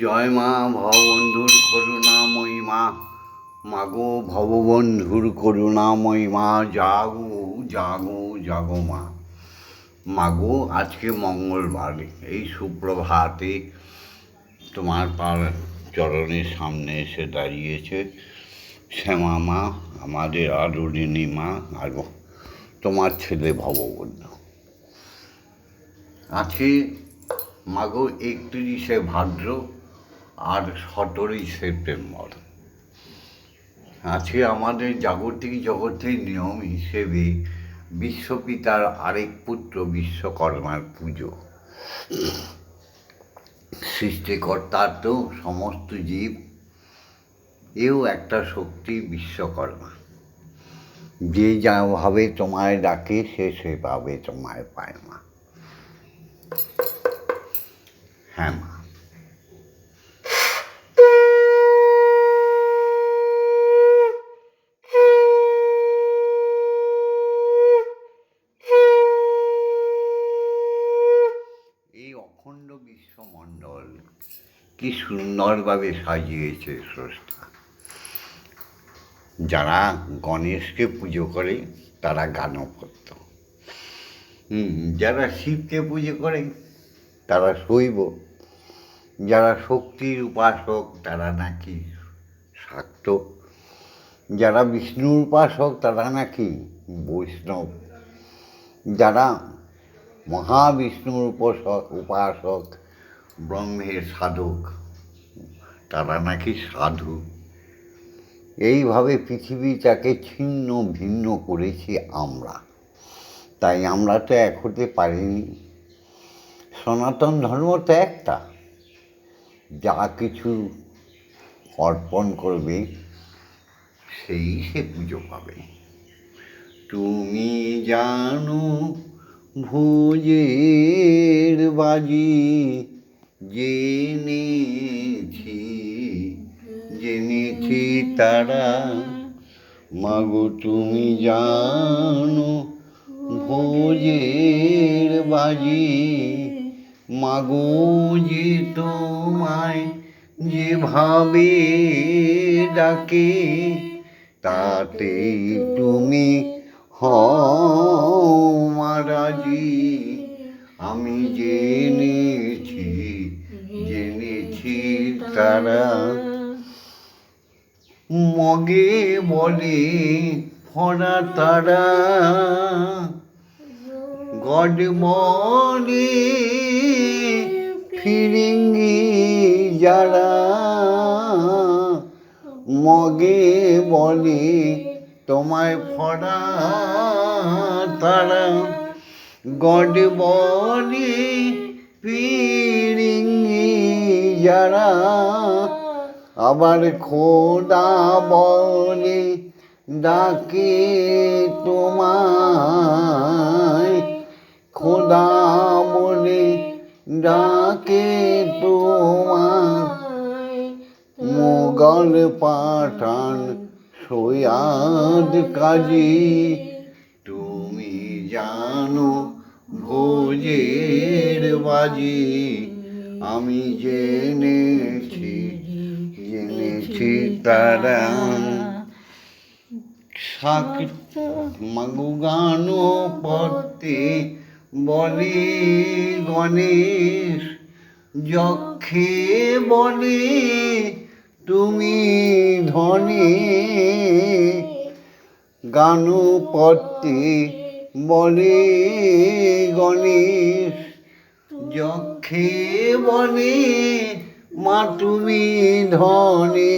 জয় মা ভববন্ধুর করুণাময়ী মা। মাগো ভববন্ধুর করুণাময়ী মা, জাগো জাগো জাগো মা। মাগো, আজকে মঙ্গলবার। এই সুপ্রভাতে তোমার পার চরণের সামনে এসে দাঁড়িয়েছে। শ্যামা মা, আমাদের আদরিণী মা, আর তোমার ছেলে ভববন্ধু। আছে মাগো একত্রিশে ভাদ্র আর সতেরোই সেপ্টেম্বর। আছে আমাদের জাগতিক জগতের নিয়ম হিসেবে বিশ্বপিতার আরেক পুত্র বিশ্বকর্মার পুজো। সৃষ্টিকর্তার তো সমস্ত জীব, এও একটা শক্তি বিশ্বকর্মা। যে যাভাবে তোমায় ডাকে, সে সেভাবে তোমায় পায় মা। হ্যাঁ মা। কি সুন্দরভাবে সাজিয়েছে স্রষ্টা। যারা গণেশকে পুজো করে, তারা গানপত্য হুম, যারা শিবকে পুজো করে, তারা শৈব। যারা শক্তির উপাসক, তারা নাকি শাক্ত। যারা বিষ্ণুর উপাসক, তারা নাকি বৈষ্ণব। যারা মহাবিষ্ণুর উপাসক উপাসক ব্রহ্মের সাধক, তারা নাকি সাধু। এইভাবে পৃথিবীটাকে ছিন্ন ভিন্ন করেছি আমরা। তাই আমরা তো এক হতে পারিনি। সনাতন ধর্ম তো একটা। যা কিছু অর্পণ করবে, সেই সে পুজো পাবে। তুমি জানো, ভোজের বাজি জেনেছি জেনেছি তারা। মাগো, তুমি জানো ভোজের বাজি। মাগো যে তোমায় যেভাবে ডাকে, তাতে তুমি হও মারাজি আমি জেনেছি তারা মগে বলে ফরা তারা। গড বলে ফিরিঙ্গি যারা। মগে বলে তোমায় ফরা তারা। গড বলে ফিরিঙ্গি যারা আবার খোদা বলে ডাকে তোমায়। খোদা বলে ডাকে তোমায়। মোগল পাঠান সৈয়াদ কাজী, তুমি জানো ভোজের বাজি। আমি জেনেছি জেনেছি তারা মাগু গানো পড়তে বলে গণেশ, যক্ষে বলে তুমি ধনে। গানো পড়তে বলে গণেশ, যক্ষে বলে মা তুমি ধনে।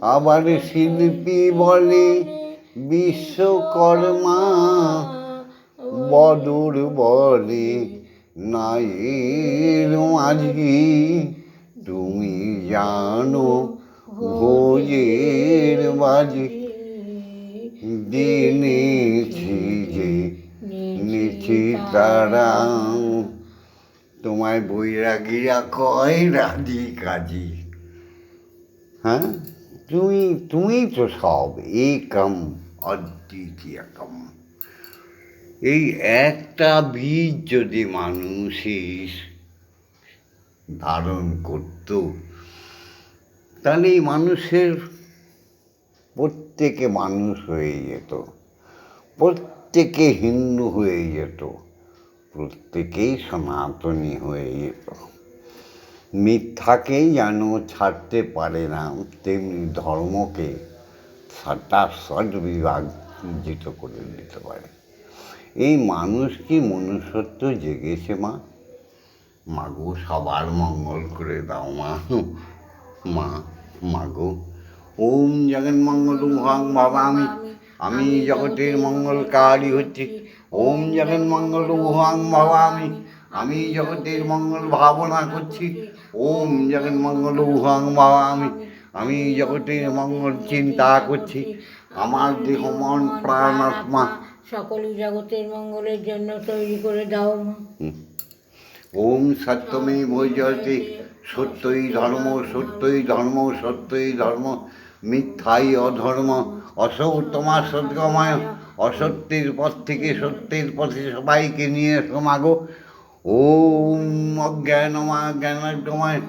আবার শিল্পী বলে বিশ্বকর্মা বদর বলে, নায়ের মাঝি, তুমি জানো ভোজের বাজি। দিনেছি যে নিছি তারা তোমায় বৈরাগীরা কয় রাজি কাজী? হ্যাঁ? তুমি তুমি তো সব একম অদ্বিতীয়কম এই একটা বীজ যদি মানুষের ধারণ করত, তাহলে এই মানুষের প্রত্যেকে মানুষ হয়ে যেত, প্রত্যেকে হিন্দু হয়ে যেত। প্রত্যেকেই সনাতনী হয়ে যেত মিথ্যাকেই যেন ছাড়তে পারে না তেমনি ধর্মকে সৎ বিভাজিত করে দিতে পারে। এই মানুষ কি মনুষ্যত্ব জেগেছে মা? মাগো সবার মঙ্গল করে দাও মা। মা মাগো ওম জগন মঙ্গল হং বাবা আমি আমি জগতের মঙ্গলকারী হচ্ছি। ওম জগন মঙ্গল হং বাবা আমি আমি জগতের মঙ্গল ভাবনা করছি। ওম জগন মঙ্গল হং বাবা আমি জগতের মঙ্গল চিন্তা করছি। আমার দেহ মন প্রাণ আত্মা। সকল জগতের মঙ্গলের জন্য তৈরি করে দাও ওম সত্যমে বৈজয়তে সত্যই ধর্ম সত্যই ধর্ম সত্যই ধর্ম। মিথ্যাই অধর্ম। অসৌতমা সদ্গময়। অসত্যের পথ থেকে সত্যের পথে সবাইকে নিয়ে এসো মাগো। ওম অজ্ঞানমা জ্ঞানময়।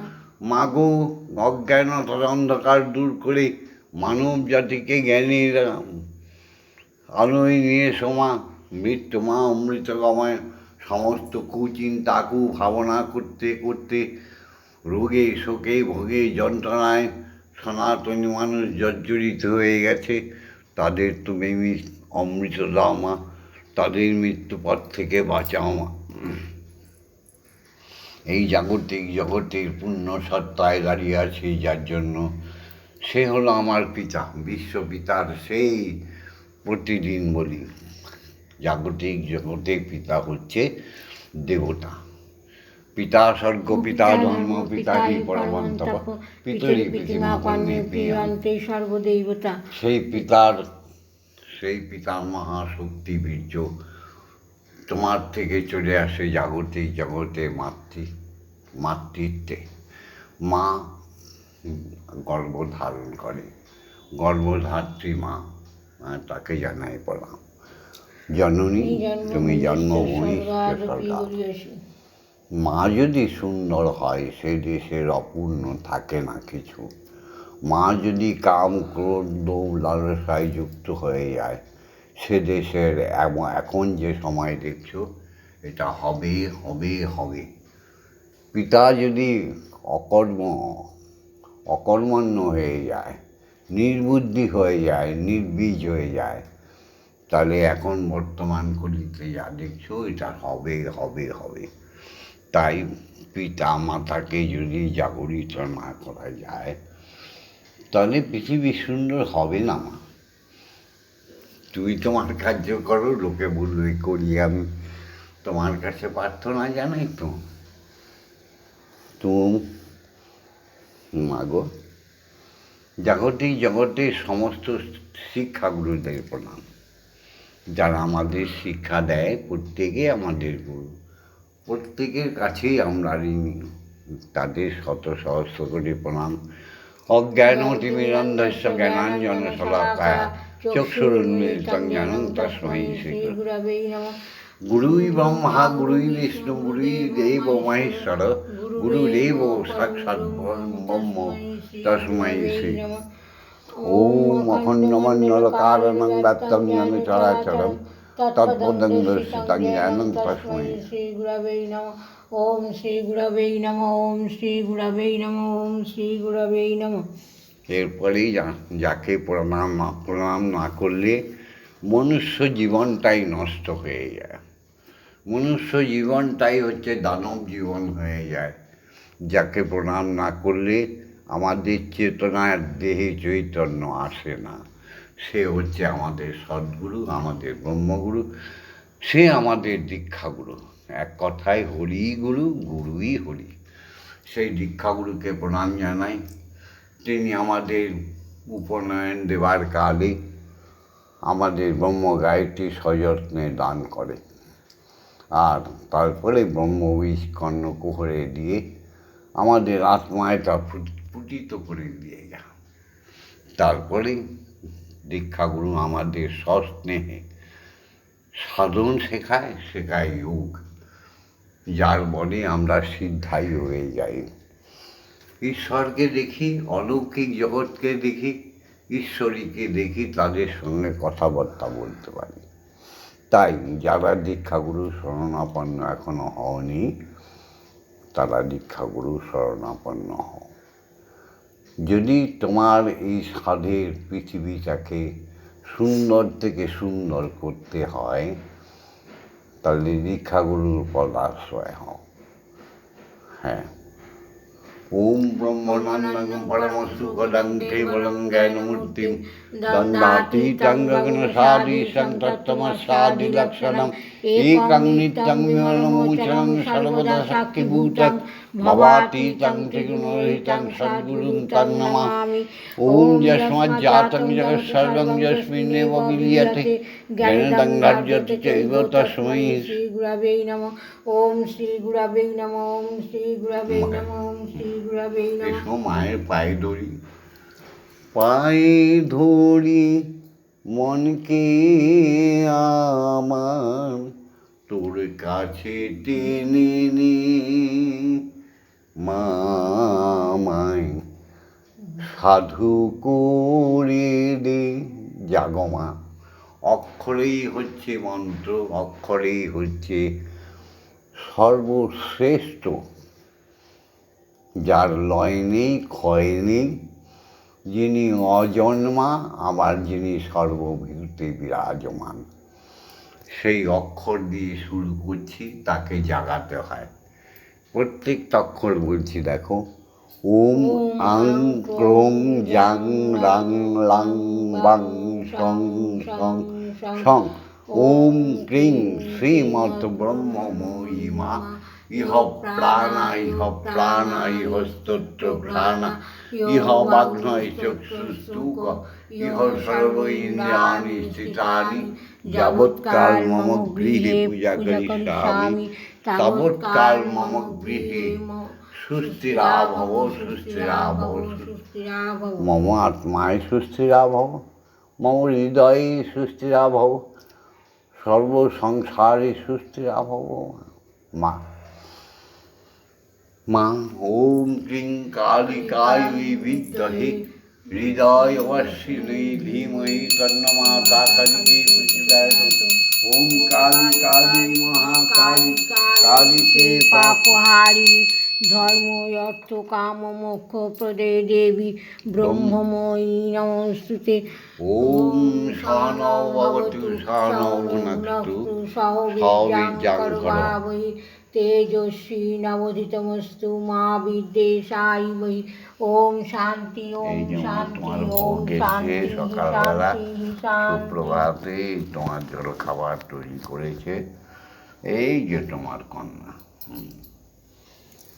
মাগো অজ্ঞানতার অন্ধকার দূর করে মানব জাতিকে জ্ঞানের আলোয় নিয়ে সমা মৃত্যু, মা অমৃত গময়। সমস্ত কুচিন্তা কু ভাবনা করতে করতে রোগে, শোকে, ভোগে, যন্ত্রণায় সনাতনী মানুষ জর্জরিত হয়ে গেছে। তাদের তুমি অমৃত দাও মা তাদের মৃত্যুপথ থেকে বাঁচাও মা। এই জাগতিক জগতের পূর্ণ সত্তায় দাঁড়িয়ে আছে যার জন্য সে হলো আমার পিতা বিশ্বপিতার সেই প্রতিদিন বলি। জাগতিক জগতের পিতা হচ্ছে দেবতা। পিতা স্বর্গ পিতা ধর্ম পিতারি পরমন্তপ পিতরি সর্বদেবতা। সেই পিতার সেই পিতার মহাশক্তি বীর্য তোমার থেকে চলে আসে জাগতিক জগতে মাতৃ মাতৃত্বে। মা গর্ভ ধারণ করে। গর্ভধাত্রী মা তাকে জানাই পড়াম জননী তুমি জন্মভূমি মা যদি সুন্দর হয় সে দেশের অপূর্ণ থাকে না কিছু। মা যদি কাম, ক্রোধ লোভ লালসায় যুক্ত হয়ে যায়, সে দেশের এখন যে সময় দেখছ, এটা হবে হবে হবে। পিতা যদি অকর্ম অকর্মণ্য হয়ে যায়, নির্বুদ্ধি হয়ে যায়, নির্বীজ হয়ে যায়, তাহলে এখন বর্তমান কলিতে যা দেখছ, এটা হবে হবে হবে। তাই পিতা মাতাকে যদি জাগরিত না করা যায় তাহলে পৃথিবী সুন্দর হবে না মা। তুমি তোমার কার্য করো, লোকে বলবে, করি আমি। তোমার কাছে প্রার্থনা জানাই তো। তুমি মাগো জাগতিক জগতের সমস্ত শিক্ষাগুরুদের প্রণাম। যারা আমাদের শিক্ষা দেয়, প্রত্যেকে আমাদের গুরু। প্রত্যেকের কাছেই আমরা ঋণী। তাদের শত সহস্র করে প্রণাম। অজ্ঞানমতিমিরন্ধস্য জ্ঞানাঞ্জন শলাকায়া চক্ষুরুন্মিলিতং জ্ঞানং তস্মৈ শ্রীগুরবে গুরুই ব্রহ্মা গুরুই বিষ্ণু গুরুই দেব মহেশ্বর। গুরুদেব সাক্ষাৎ ব্রহ্ম তস্মৈ শ্রী। ওম অখণ্ডমন্ডলকারণং জ্ঞান চরাচরম তৎপদং দর্শিতং নমঃ। ওম শ্রী গুরবে নমঃ, ওম শ্রী গুরবে নমঃ, ওম শ্রী গুরবে নমঃ। এরপরেই যাকে প্রণাম প্রণাম না করলে মনুষ্য জীবনটাই নষ্ট হয়ে যায়। মনুষ্য জীবনটাই হচ্ছে দানব জীবন হয়ে যায়। যাকে প্রণাম না করলে আমাদের চেতনার দেহে চৈতন্য আসে না। সে হচ্ছে আমাদের সদ্গুরু, আমাদের ব্রহ্মগুরু, সে আমাদের দীক্ষাগুরু। এক কথায় হরি গুরু, গুরুই হরি। সেই দীক্ষাগুরুকে প্রণাম জানাই। তিনি আমাদের উপনয়ন দেবার কালে আমাদের ব্রহ্ম গায়ত্রী সযত্নে দান করে আর তারপরে ব্রহ্মবীজ কর্ণকুহরে দিয়ে আমাদের আত্মায় তা ফুটিত করে দিয়ে যায় তারপরে দীক্ষাগুরু আমাদের সস্নেহে সাধন শেখায় শেখায় যোগ। যার বলে আমরা সিদ্ধাই হয়ে যাই। ঈশ্বরকে দেখি, অলৌকিক জগৎকে দেখি, ঈশ্বরীকে দেখি, তাদের সঙ্গে কথাবার্তা বলতে পারি। তাই যারা দীক্ষাগুরু শরণাপন্ন এখনও হওনি, তারা দীক্ষাগুরু শরণাপন্ন হও। যদি তোমার এই সাধের পৃথিবীটাকে সুন্দর থেকে সুন্দর করতে হয় তাহলে দীক্ষাগুরুর পদাশ্রয় হও হ্যাঁ ওম ব্রহ্মনন্দং পরম সুখদং কেবলং জ্ঞানমূর্তিম দণ্ডাতীতং গগনসাদীশং তত্তমসাদি লক্ষণম। একং নিত্যং বিমলমোচনং সর্বদা শক্তিভূতং ভবাতীতং ত্রিগুণরহিতং সদ্গুরুং তং নমামি ওম যস্মাজ্জাতং জগৎ সর্বং যস্মিন্নেব বিলীয়তে জ্ঞানদং রাজ্যতে চৈব তস্मै শ্রী গুরবে নম ওম শ্রী গুরবে নম ওম শ্রী গুরবে নম মায়ের পায়ে ধরি পায়ে ধরি মনকে আমার তোর কাছে টেনে নে মামায় সাধু করে দে। জাগমা অক্ষরেই হচ্ছে মন্ত্র, অক্ষরেই হচ্ছে সর্বশ্রেষ্ঠ। যার লয় নেই, ক্ষয় নেই, যিনি অজন্মা, আবার যিনি সর্বভূতে বিরাজমান। সেই অক্ষর দিয়ে শুরু করছি, তাকে জাগাতে হয়। প্রত্যেকটা অক্ষর বলছি দেখো। ওম আং ক্রোং জাং রাং লাং বাং সং সং সং ওম ক্রিং শ্রীমৎ ব্রহ্মময়ী মা ইহ প্রাণা ইহ প্রাণা ইহ স্তোত্র প্রাণা ইহ বাগ্নয় চক্ষুস্তুক ইহ সর্ব ইন্দ্রিয়াণি স্থিতানি। যাবৎকাল মম গৃহে পূজা করিষ্যামি তাবৎকাল মম গৃহে সুস্থিরা ভব মম আত্মায় সুস্থিরা ভব মম হৃদয়ে সুস্থিরা ভব সর্ব সংসারে সুস্থিরা ভব মা মা ওম ক্লিং কালিকায় বিদ্মহে হৃদয় অশ্বিনী ধীমহি তন্নমাতা কালিকে প্রচুরায়ত ওম কালী কালী মহাকালী কালীকে পাপহারিণী ধর্ম অর্থ কাম মোক্ষ প্রদে দেবী ব্রহ্মময়ী নমস্তুতে। ওম সহনৌ ভবতু সহনৌ ভুনক্তু তেজস্বী নবোধিতমস্তু মা বিদ্বেষাই বৈ ওম শান্তি ওম শান্তি ওম শান্তি সকালবেলা সুপ্রভাতে তোমার জল খাবার তৈরি করেছে। এই যে তোমার কন্যা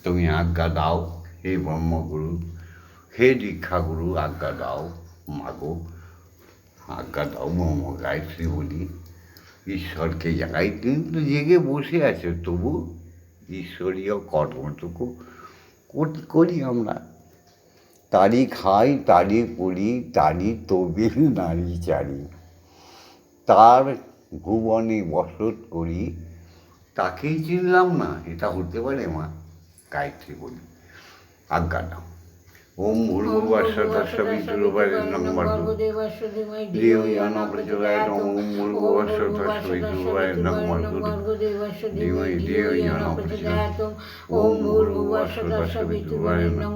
তুমি আজ্ঞা দাও, হে ব্রহ্মগুরু, হে দীক্ষাগুরু, আজ্ঞা দাও মাগো, আজ্ঞা দাও ব্রহ্ম গায়ত্রী বলি ঈশ্বরকে জাগাই। তুমি তো জেগে বসে আছো, তবু ঈশ্বরীয় কর্মটুকু কর- আমরা। তারি খাই, তারি পড়ি তারি তবিল নারী চারি। তার ভুবনে বসত করি তাকেই চিনলাম না এটা হতে পারে মা। গায়ত্রী বলি আজ্ঞা ओम भूर्भुवस्व तस्सवितुर्वरेण्यं नमो देवयान प्रचोदयात्। ओम भूर्भुवस्व तस्सवितुर्वरेण्यं नमो देवै देवयान प्रचोदयात्। ओम भूर्भुवस्व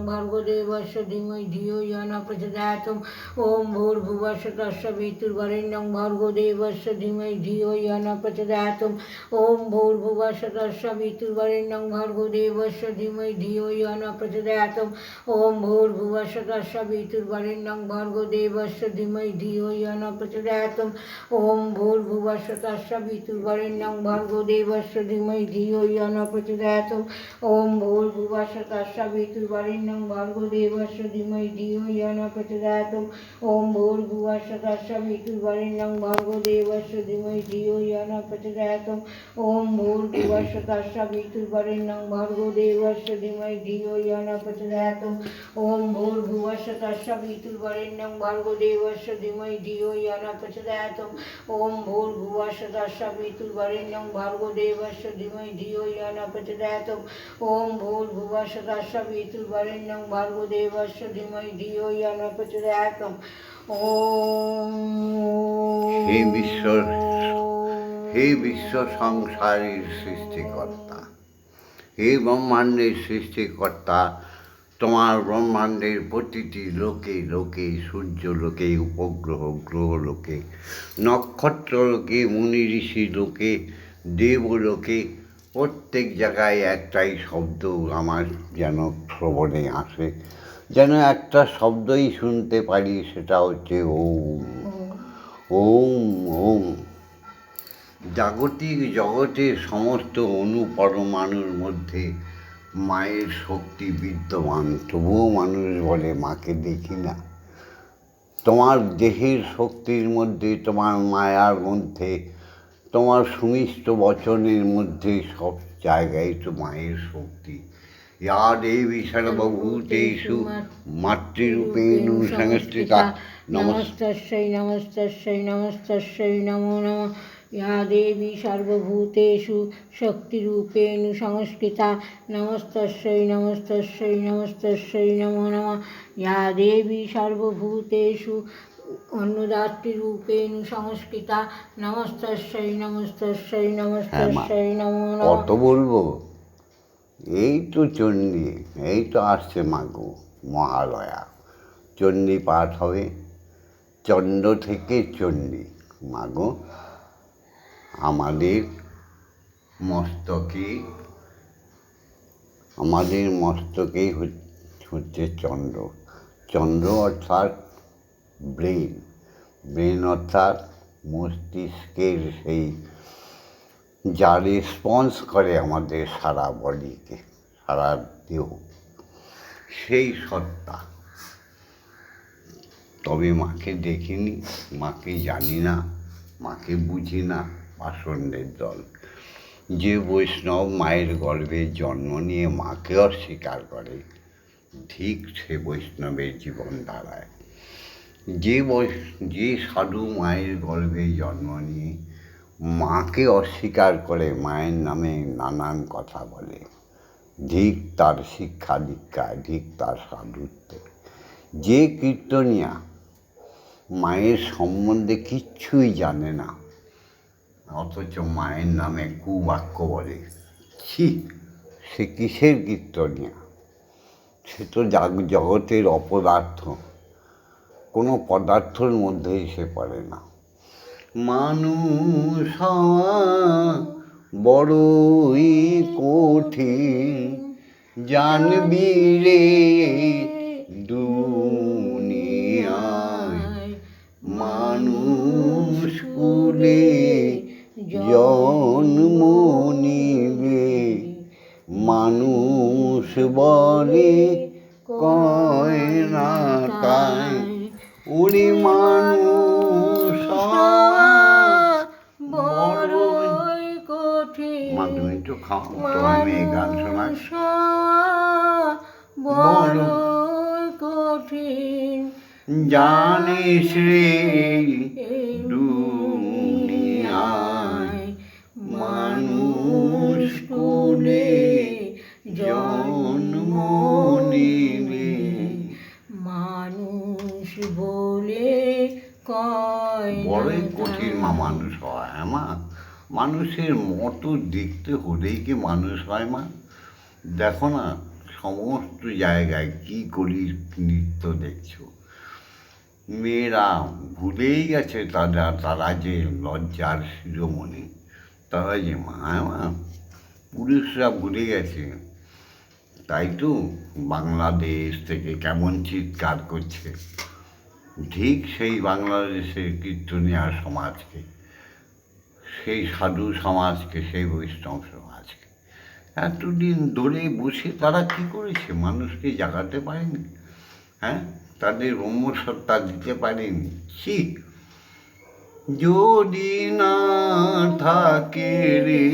भर्गो देवस्य धीमहि धियो यान प्रचोदयात्। ओम भूर्भुवस्व तस्सवितुर्वरेण्यं भर्गो देवस्य धीमहि धियो यान प्रचोदयात्। ओम भूर्भुवस्व भर्गो देवस्य धीमहि धियो भूर् ভর্গো দেবস্য ধীমহি ধিয়ো ইয়ান প্রচোদয়াৎ ওম ভূর্ভুবস্বতস্বিতুর্বরেণ্যং ভর্গো দেবস্য ধীমহি ধিয়ো ইয়ান প্রচোদয়াৎ ওম ভূর্ভুবস্বতস্বিতুর্বরেণ্যং ভর্গো দেবস্য ধীমহি ধিয়ো ইয়ান প্রচোদয়াৎ ওম ভূর্ভুবস্বতস্বিতুর্বরেণ্যং ভর্গো দেবস্য ধীমহি ধিয়ো ইয়ান প্রচোদয়াৎ ওম ভূর্ভুবস্বতস্বিতুর্বরেণ্যং ভর্গো দেবস্য ধীমহি ধিয়ো ইয়ান প্রচোদয়াৎ ওম ভূর্ভুবস্বতস্বিতুর্বরেণ্যং ভর্গো দেবস্য ধীমহি ধিয়ো ইয়ান প্রচোদয়াৎ ওম ভূর্ভুবস্বতস্বিতুর্বরেণ্যং ভর্গো দেবস্য ধীমহি ধিয়ো ইয়ান প্রচোদয়াৎ ওম ভূর্ভুবস্বতস্বিতুর্বরেণ্যং ভুর্ভুবস্য তস্য বিতুর্বরেণ্যং ভর্গো দেবস্য ধীমহি ধিয়ো ইয় ন প্রচোদয়াৎ ওম হে বিশ্ব হে বিশ্ব সংসারের সৃষ্টিকর্তা হে ব্রহ্মাণ্ডের সৃষ্টিকর্তা তোমার ব্রহ্মাণ্ডের প্রতিটি লোকে লোকে, সূর্য লোকে, উপগ্রহ, গ্রহ লোকে, নক্ষত্র লোকে, মুনি ঋষি লোকে দেবলোকে প্রত্যেক জায়গায় একটাই শব্দ আমার যেন শ্রবণে আসে। যেন একটা শব্দই শুনতে পারি, সেটা হচ্ছে ওম। ওম ওম। জাগতিক জগতের সমস্ত অনুপরমাণুর মধ্যে মায়ের শক্তি বিদ্যমান তবুও মানুষ বলে মাকে দেখি না তোমার দেহের শক্তির মধ্যে তোমার মায়ার মধ্যে তোমার সুমিষ্ট বচনের মধ্যে সব জায়গায় তো মায়ের শক্তি ইয়া দেবী সর্বভূতেষু মাতৃরূপেণ সংস্থিতা নমস্তে নমস্তস্যৈ নমস্তস্যৈ নমস্তস্যৈ নমো নমঃ ইয়া দেবী সর্বভূতেষু শক্তিরূপেণ সংস্কৃতা। নমস্তস্যৈ নমস্তস্যৈ নমস্তস্যৈ নমো নমঃ। ইয়া দেবী সর্বভূতেষু অন্নদাত্রীরূপেণ সংস্কৃতা। নমস্তস্যৈ নমস্তস্যৈ নমস্তস্যৈ নমো। কত বলব? এই তো চণ্ডী এই তো আসছে মাগো মহালয়া। চণ্ডী পাঠ হবে। চণ্ড থেকে চণ্ডী মাগো আমাদের মস্তকে আমাদের মস্তকেই হচ- হচ্ছে চন্দ্র। চন্দ্র অর্থাৎ ব্রেন। ব্রেন অর্থাৎ মস্তিষ্কের সেই, যা রেসপন্স করে আমাদের সারা বডিকে, সারা দেহ। সেই সত্তা। তবে মাকে দেখিনি, মাকে জানি না, মাকে বুঝি না। পাষণ্ডের দল। যে বৈষ্ণব মায়ের গর্ভে জন্ম নিয়ে মাকে অস্বীকার করে, ঠিক সে বৈষ্ণবের জীবন দাঁড়ায় যে যে সাধু মায়ের গর্ভে জন্ম নিয়ে মাকে অস্বীকার করে মায়ের নামে নানান কথা বলে ধিক তার শিক্ষা দীক্ষায় ধিক তার সাধুত্বে। যে কীর্তনিয়া মায়ের সম্বন্ধে কিচ্ছুই জানে না অথচ মায়ের নামে কুবাক্য বলে। ছি, সে কিসের কীর্তনিয়া? সে তো জাগ- জগতের অপদার্থ। কোনো পদার্থর মধ্যে সে পড়ে না। মানুষ বড়ই কঠিন, জানবি রে দুনিয়ায়। মানুষ কুলে জন্ম নিবে মানুষ বলে কয় না তাই উনি মানুষ হওয়া বড়ই বড়ই কঠিন মা তুমি তো খাও তোমার মেয়ে গান শোনা মানুষ কঠিন জানিস রে এই মানুষ কুলে জন্ম নিবে মানুষ বলে কয় বড়ই কঠিন মা মানুষ হয় হ্যাঁ মা? মানুষের মতো দেখতে হলেই কি মানুষ হয় মা? দেখো না সমস্ত জায়গায় কি করি নৃত্য দেখছ? মেয়েরা ভুলেই গেছে তারা তারা যে লজ্জার শিরোমণি। তারা যে মা। পুরুষরা ভুলে গেছে। তাই তো বাংলাদেশ থেকে কেমন চিৎকার করছে। ঠিক সেই বাংলাদেশের কীর্তনিয়া সমাজকে, সেই সাধু সমাজকে, সেই বৈষ্ণব সমাজকে। এতদিন ধরে বসে তারা কি করেছে? মানুষকে জাগাতে পারেনি? হ্যাঁ? তাদের ব্রহ্মসত্তা দিতে পারেনি? ছি! যদি না থাকে রে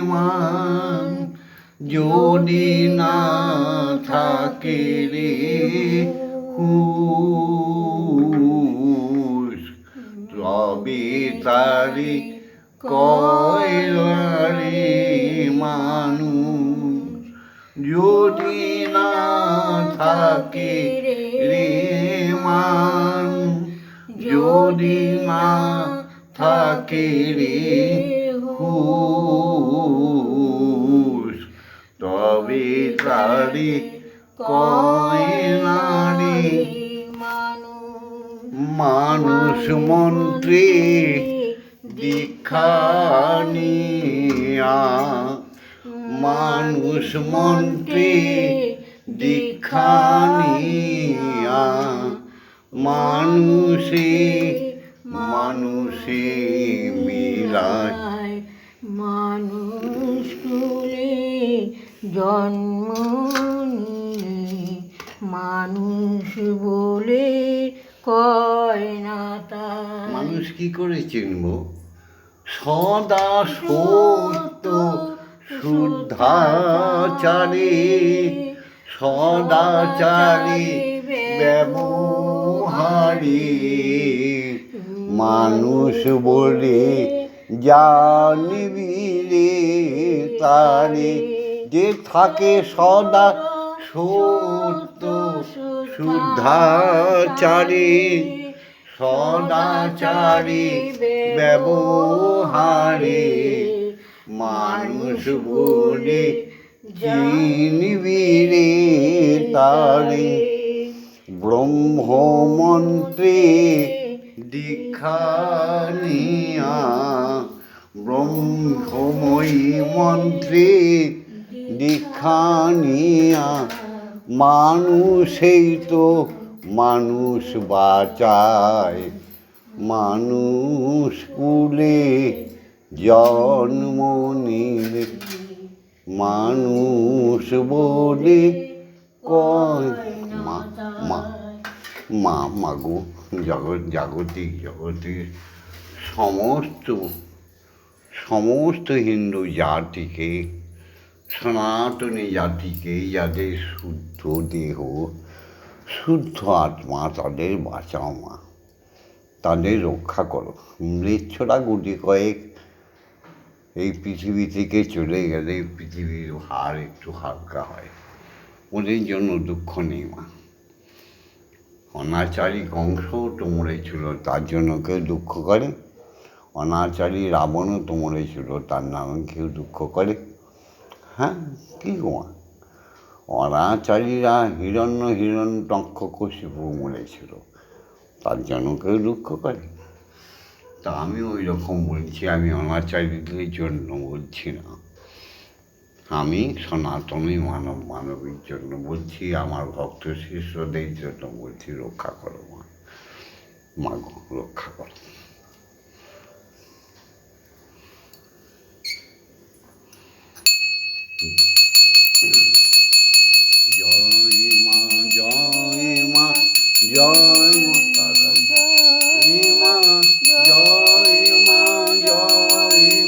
মান, যদি না থাকে রে হুশ তবে তারি কয়লারে মানুষ যদি না থাকে রে যদি না থাকে রে তবে তারি কয় মানুষ মন্ত্রী দীক্ষা মানুষ মন্ত্রী দীক্ষা মানুষে মানুষে মিলায়। মানুষ কুলে জন্ম মানুষ বলে কয় না তাই মানুষ কি করে চিনব? সদা সত্য শুদ্ধাচারে সদাচারে ব্যবহারে মানুষ বলে জানবিলে তারে, যে থাকে সদা সত্য, শুদ্ধাচারে, সদাচারে, ব্যবহারে। মানুষ বলে চিনবিরে তারে ব্রহ্মমন্ত্রে দীক্ষা নিয়া ব্রহ্মময়ী মন্ত্রে দীক্ষা নিয়া মানুষেই তো মানুষ বাঁচায়। মানুষ কুলে জন্ম নিলে মানুষ বলে কয় মা, মাগো, জগৎ জাগতিক জগতের সমস্ত সমস্ত হিন্দু জাতিকে, সনাতনী জাতিকে, যাদের শুদ্ধ দেহ, শুদ্ধ আত্মা, তাদের বাঁচাও মা। তাদের রক্ষা করো। মৃচ্ছরা গুটি কয়েক। এই পৃথিবী থেকে চলে গেলে পৃথিবীর হার একটু হালকা হয়। ওদের জন্য দুঃখ নেই মা। অনাচারী কংস তো ছিল, তার জন্য কেউ দুঃখ করে। অনাচারী রাবণও তো ছিল, তার নামে কেউ দুঃখ করে। হ্যাঁ কী গো মা অনাচারীরা হিরণ্য হিরণ্য টঙ্কশিপু মরেছিল তার জন্য কেউ দুঃখ করে। তা আমি ওই রকম বলছি, আমি অনাচারীদের জন্য বলছি না। আমি সনাতনী মানব, মানবীর জন্য বলছি, আমার ভক্ত শিষ্যদের জন্য বলছি, রক্ষা করো মা। মাগো রক্ষা করো। মা, জয় মা জয় মা জয় মা জয় মা জয় মা।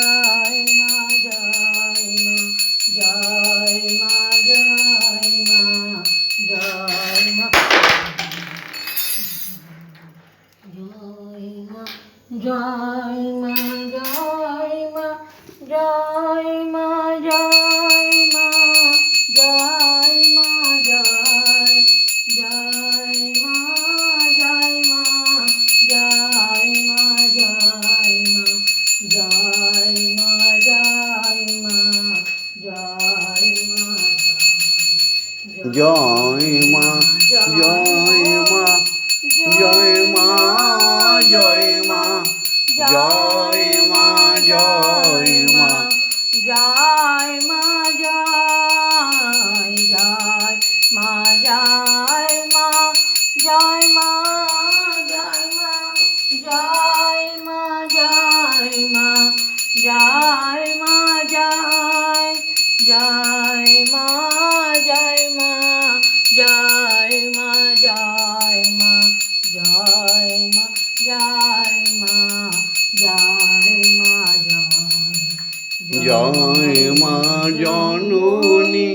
জয় মা জয় মা জয় মা জয় জয় মা জয় মা জয় মা জয় মা জয় মা জয় মা জয় মা জয় জয় মা জননী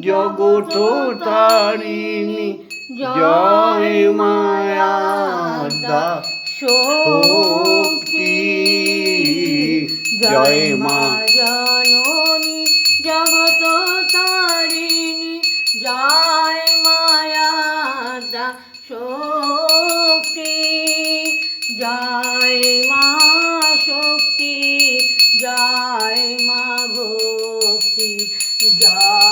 জগত তারিণী জয় মায়া শক্তি। জয় মা। জননী জগত তারিণী জয় মায়া দা শক্তি। জয় মা শক্তি। জয় মা ভক্তি। জয়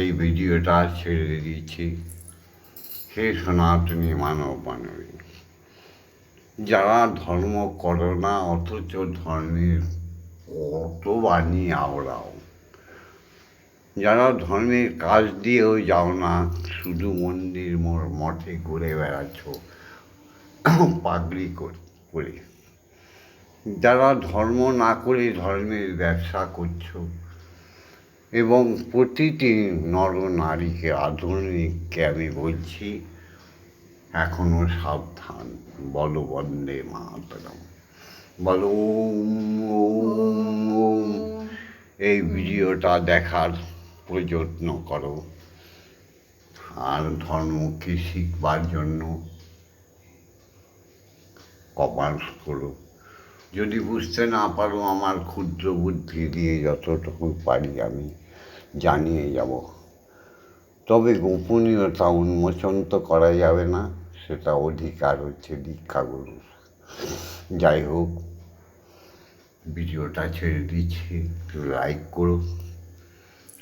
এই ভিডিওটা ছেড়ে দিচ্ছি। হে সনাতনী মানব মানবী যারা ধর্ম করো না, অথচ ধর্মের অত বাণী আওড়াও। যারা ধর্মের কাজ দিয়েও যাও না, শুধু মন্দির মোর মঠে ঘুরে বেড়াচ্ছ, পাগড়ি করে। যারা ধর্ম না করে ধর্মের ব্যবসা করছ এবং প্রতিটি নর নারীকে আধুনিককে আমি বলছি, এখনও সাবধান। বলো বন্দে মাতরম। বলো। এই ভিডিওটা দেখার প্রযত্ন করো। আর ধর্মকে শিখবার জন্য কমার্স করো যদি বুঝতে না পারো আমার ক্ষুদ্র বুদ্ধি দিয়ে যতটুকু পারি আমি জানিয়ে যাব। তবে গোপনীয়তা উন্মোচন তো করা যাবে না, সেটা অধিকার হচ্ছে দীক্ষাগুরুর। যাই হোক, ভিডিওটা ছেড়ে দিচ্ছি লাইক করো।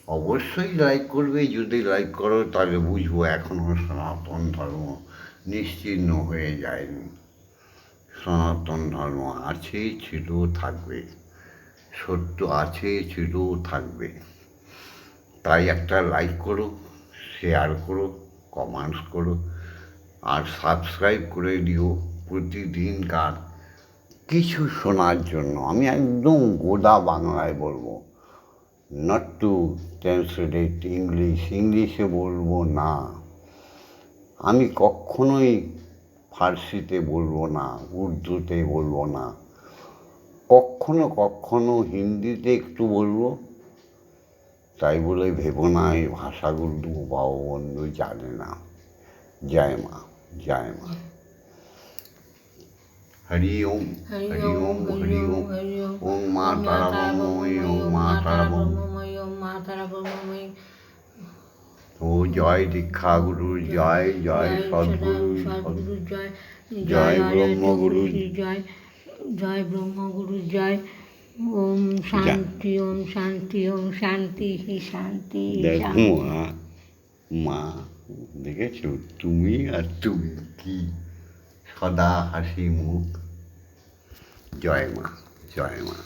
অবশ্যই লাইক করবে, যদি লাইক করো, তাহলে বুঝব এখনও সনাতন ধর্ম নিশ্চিহ্ন হয়ে যায়নি। সনাতন ধর্ম আছে ছিল থাকবে। সত্য আছে ছিল থাকবে। তাই একটা লাইক করো শেয়ার করো কমেন্টস করো আর সাবস্ক্রাইব করে দিও প্রতিদিনকার কিছু শোনার জন্য। আমি একদম গোদা বাংলায় বলব। নট টু ট্রান্সলেট ইংলিশ ইংলিশে বলব না। আমি কখনোই ফার্সিতে বলব না, উর্দুতে বলব না। কখনো কখনো হিন্দিতে একটু বলব। তাই বলে ভেবো না এই ভাষাগুলো বন্ধু জানে না। জয় মা জয় মা। হরি ওম হরি ওম হরি ওম ওম। মা তারা ব্রহ্মময়ী ওম মা তারা ব্রহ্ম ব্রহ্মময়ী ওম মা তারা ব্রহ্মময়ী ও জয় দীক্ষা গুরু জয় জয় সদ্গুরু সদ্গুরু জয়। জয় ব্রহ্মগুরু। জয় জয় ব্রহ্মগুরু জয় ওম শান্তি ওম শান্তি ওম শান্তি হি শান্তি দেখো মা দেখেছ? তুমি আর তুমি কি? সদা হাসি মুখ। জয় মা জয় মা।